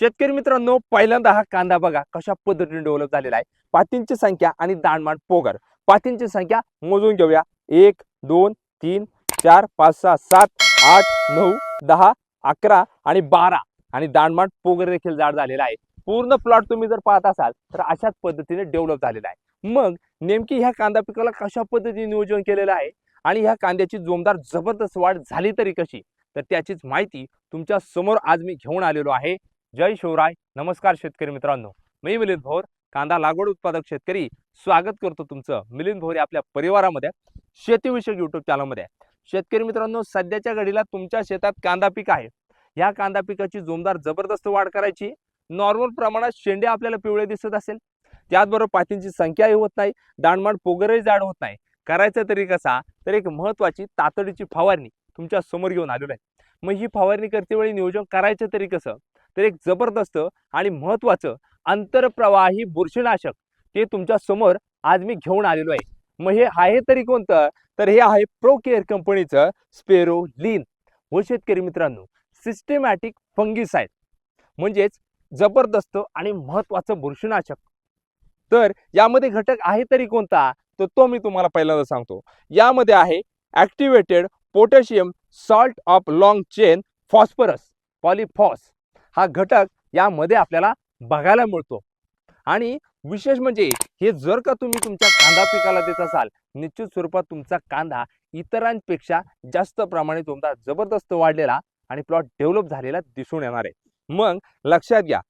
शेतकरी मित्रांनो पहिल्यांदा हा कांदा बघा कशा पद्धतीने डेव्हलप झालेला आहे. पातींची संख्या आणि दाणमाण पोगर. पातींची संख्या मोजून घेऊया. एक दोन तीन चार पाच सहा सात आठ नऊ दहा अकरा आणि बारा. आणि दाणमाण पोगर देखील जाड झालेला आहे. पूर्ण प्लॉट तुम्ही जर पाहत असाल तर अशाच पद्धतीने डेव्हलप झालेला आहे. मग नेमकी ह्या कांदा पिकाला कशा पद्धतीने नियोजन केलेलं आहे? आणि ह्या कांद्याची जोमदार जबरदस्त वाढ झाली तरी कशी? तर त्याचीच माहिती तुमच्यासमोर आज मी घेऊन आलेलो आहे. जय शिवराय. नमस्कार शेतकरी मित्रांनो. मी मिलिंद भोर कांदा लागवड उत्पादक शेतकरी. स्वागत करतो तुमचं मिलिंद भोर आपल्या परिवारामध्ये शेतीविषयक युट्यूब चॅनलमध्ये शेतकरी मित्रांनो सध्याच्या घडीला तुमच्या शेतात कांदा पीक आहे. या कांदा पिकाची जोमदार जबरदस्त वाढ करायची. नॉर्मल प्रमाणात शेंडे आपल्याला पिवळे दिसत असेल. त्याचबरोबर पातींची संख्याही होत नाही. दाणमाड पोगरही जाड होत नाही. करायचं तरी कसा? तर एक महत्वाची तातडीची फवारणी तुमच्यासमोर घेऊन आलेलो आहे. मग ही फवारणी करतेवेळी नियोजन करायचं तरी कसं? तर एक जबरदस्त आणि महत्त्वाचं आंतरप्रवाही बुरशीनाशक ते तुमच्यासमोर आज मी घेऊन आलेलो आहे. मग हे आहे तरी कोणतं? तर हे आहे प्रो केअर कंपनीचं स्पेरो लीन हो शेतकरी मित्रांनो सिस्टमॅटिक फंगिसाईड म्हणजेच जबरदस्त आणि महत्त्वाचं बुरशीनाशक. तर यामध्ये घटक आहे तरी कोणता? तर तो मी तुम्हाला पहिल्यांदा सांगतो. यामध्ये आहे activated potassium salt of long chain phosphorus polyphos हा घटक यामध्ये आपल्याला बघायला मिळतो. आणि विशेष म्हणजे हे जर का तुम्ही तुमच्या कांदा पिकाला देत असाल निश्चित स्वरूपात तुमचा कांदा इतरांपेक्षा जास्त प्रमाणे तुमचा जबरदस्त वाढलेला आणि प्लॉट डेव्हलप झालेला दिसून येणार आहे. मग लक्षात घ्या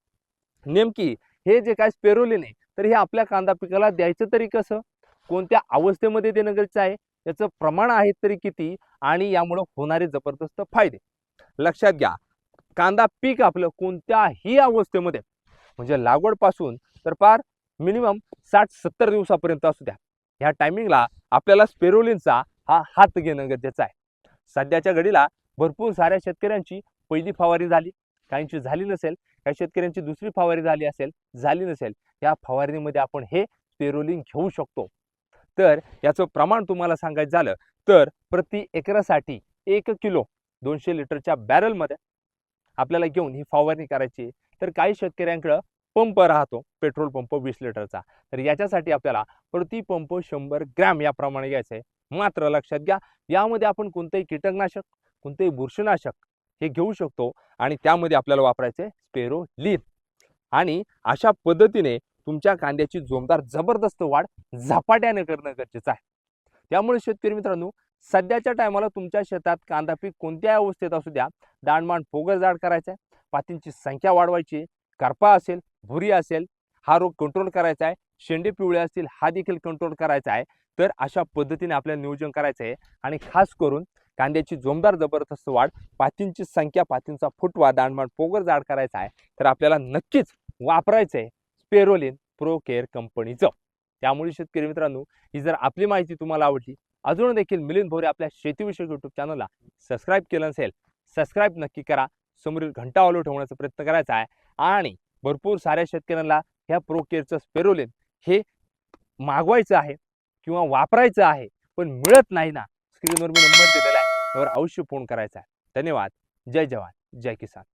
नेमकी हे जे काय स्पेरोलिन आहे तर हे आपल्या कांदा पिकाला द्यायचं तरी कसं? कोणत्या अवस्थेमध्ये देणं गरजेचं आहे? याचं प्रमाण आहे तरी किती? आणि यामुळं होणारे जबरदस्त फायदे. लक्षात घ्या कांदा पीक आपलं कोणत्याही अवस्थेमध्ये. म्हणजे लागवडपासून तर फार मिनिमम साठ सत्तर दिवसापर्यंत असू द्या. ह्या टायमिंगला आपल्याला स्पेरोलिनचा हा हात घेणं गरजेचं आहे. सध्याच्या घडीला भरपूर साऱ्या शेतकऱ्यांची पहिली फवारी झाली. काहींची झाली नसेल काही शेतकऱ्यांची दुसरी फवारी झाली असेल झाली नसेल. या फवारणीमध्ये आपण हे स्पेरोलिन घेऊ शकतो. तर याचं प्रमाण तुम्हाला सांगायचं झालं तर प्रति एकरासाठी एक किलो दोनशे लिटरच्या बॅरलमध्ये आपल्याला घेऊन ही फवारणी करायची तर काही शेतकऱ्यांकडं पंप राहतो पेट्रोल पंप वीस लिटरचा. तर याच्यासाठी आपल्याला प्रति पंप शंभर ग्रॅम याप्रमाणे घ्यायचं आहे मात्र लक्षात घ्या यामध्ये आपण कोणतंही कीटकनाशक कोणतंही बुरशीनाशक हे घेऊ शकतो आणि त्यामध्ये आपल्याला वापरायचे स्पेरोलिन. आणि अशा पद्धतीने तुमच्या कांद्याची जोमदार जबरदस्त वाढ झपाट्याने करणं गरजेचं आहे. त्यामुळे शेतकरी मित्रांनो सध्याच्या टायमाला तुमच्या शेतात कांदा पीक कोणत्याही अवस्थेत असू द्या दाणमाण पोगर जाड करायचं आहे पातींची संख्या वाढवायची करपा असेल भुरी असेल हा रोग कंट्रोल करायचा आहे शेंडे पिवळे असतील हा देखील कंट्रोल करायचा आहे तर अशा पद्धतीने आपल्याला नियोजन करायचं आहे आणि खास करून कांद्याची जोमदार जबरदस्त वाढ पातींची संख्या पातींचा फुटवा दाणमाण पोगर जाड करायचा आहे तर आपल्याला नक्कीच वापरायचं आहे स्पेरोलिन प्रो केअर कंपनीचं. त्यामुळे शेतकरी मित्रांनो ही जर आपली माहिती तुम्हाला आवडली अजून देखील मिलिंद भोरे आपल्या शेतीविषयक युट्यूब चॅनलला सबस्क्राईब केलं नसेल सबस्क्राईब नक्की करा. समोरील घंटा ऑलो ठेवण्याचा प्रयत्न करायचा आहे. आणि भरपूर साऱ्या शेतकऱ्यांना ह्या प्रो केअरचं स्पेरोलिन हे मागवायचं आहे किंवा वापरायचं आहे पण मिळत नाही ना. स्क्रीनवर मी नंबर दिलेला आहे. त्यावर अवश्य फोन करायचा आहे. धन्यवाद. जय जवान. जय किसान.